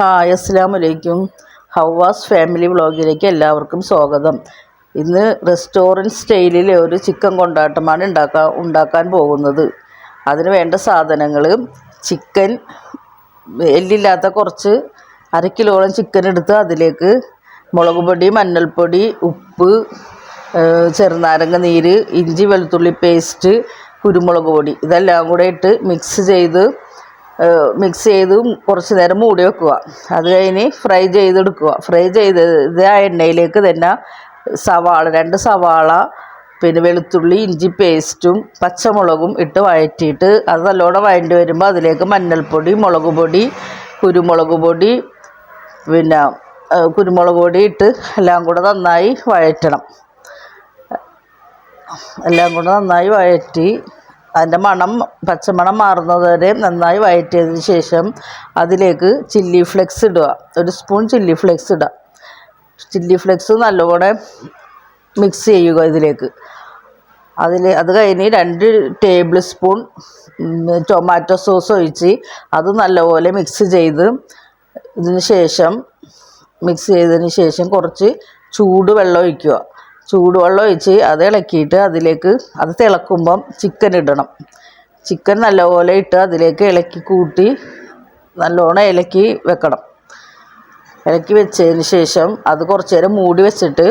Hi അസ്സാം വലൈക്കും ഹവാസ് family വ്ളോഗിലേക്ക് എല്ലാവർക്കും സ്വാഗതം. ഇന്ന് റെസ്റ്റോറന്റ് സ്റ്റൈലിലെ ഒരു ചിക്കൻ കൊണ്ടാട്ടമാണ് ഉണ്ടാക്കാൻ ഉണ്ടാക്കാൻ പോകുന്നത്. അതിന് വേണ്ട സാധനങ്ങൾ ചിക്കൻ എല്ലില്ലാത്ത കുറച്ച് അര കിലോളം ചിക്കൻ എടുത്ത് അതിലേക്ക് മുളക് പൊടി മഞ്ഞൾപ്പൊടി ഉപ്പ് ചെറുനാരങ്ങ നീര് ഇഞ്ചി വെളുത്തുള്ളി പേസ്റ്റ് കുരുമുളക് പൊടി ഇതെല്ലാം കൂടെ ഇട്ട് മിക്സ് ചെയ്ത് മിക്സ് ചെയ്ത് കുറച്ച് നേരം മൂടി വെക്കുക. അത് കഴിഞ്ഞ് ഫ്രൈ ചെയ്തെടുക്കുക. ഫ്രൈ ചെയ്ത് ആ എണ്ണയിലേക്ക് തന്നെ സവാള രണ്ട് സവാള പിന്നെ വെളുത്തുള്ളി ഇഞ്ചി പേസ്റ്റും പച്ചമുളകും ഇട്ട് വഴറ്റിയിട്ട് അത് നല്ലോണം വഴണ്ടി വരുമ്പോൾ അതിലേക്ക് മഞ്ഞൾപ്പൊടി മുളക് പൊടി കുരുമുളക് പൊടി പിന്നെ കുരുമുളക് പൊടി ഇട്ട് എല്ലാം കൂടെ നന്നായി വഴറ്റണം. എല്ലാം കൂടെ നന്നായി വഴറ്റി അതിന്റെ മണം പച്ചമണം മാറുന്നത് വരെ നന്നായി വഴറ്റിയതിന് ശേഷം അതിലേക്ക് ചില്ലി ഫ്ലെക്സ് ഇടുക. ഒരു സ്പൂൺ ചില്ലി ഫ്ലെക്സ് ഇടുക. ചില്ലി ഫ്ലെക്സ് നല്ലപോലെ മിക്സ് ചെയ്യുക ഇതിലേക്ക്. അതിൽ അത് കഴിഞ്ഞ് രണ്ട് ടേബിൾ സ്പൂൺ ടൊമാറ്റോ സോസ് ഒഴിച്ച് അത് നല്ലപോലെ മിക്സ് ചെയ്ത് ഇതിന് ശേഷം മിക്സ് ചെയ്തതിന് ശേഷം കുറച്ച് ചൂട് വെള്ളം ഒഴിക്കുക. ചൂടുവെള്ളം ഒഴിച്ച് അത് ഇളക്കിയിട്ട് അതിലേക്ക് അത് തിളക്കുമ്പം ചിക്കൻ ഇടണം. ചിക്കൻ നല്ലപോലെ ഇട്ട് അതിലേക്ക് ഇളക്കി കൂട്ടി നല്ലോണം ഇലക്കി വെക്കണം. ഇളക്കി വെച്ചതിന് ശേഷം അത് കുറച്ച് നേരം മൂടി വെച്ചിട്ട്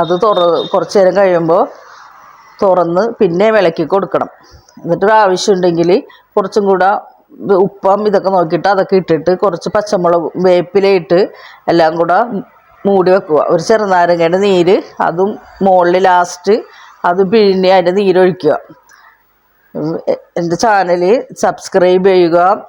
അത് തുറ കുറച്ച് നേരം കഴിയുമ്പോൾ തുറന്ന് പിന്നെ ഇളക്കി കൊടുക്കണം. എന്നിട്ട് ആവശ്യം ആവശ്യമുണ്ടെങ്കിൽ കുറച്ചും കൂടെ ഉപ്പം ഇതൊക്കെ നോക്കിയിട്ട് അതൊക്കെ ഇട്ടിട്ട് കുറച്ച് പച്ചമുളക് വേപ്പിലയിട്ട് എല്ലാം കൂടെ മൂടി വെക്കുക. ഒരു ചെറുനാരങ്ങയുടെ നീര് അതും മുകളിൽ ലാസ്റ്റ് അത് പിഴിഞ്ഞ് അതിന്റെ നീരൊഴിക്കുക. എന്റെ ചാനൽ സബ്സ്ക്രൈബ് ചെയ്യുക.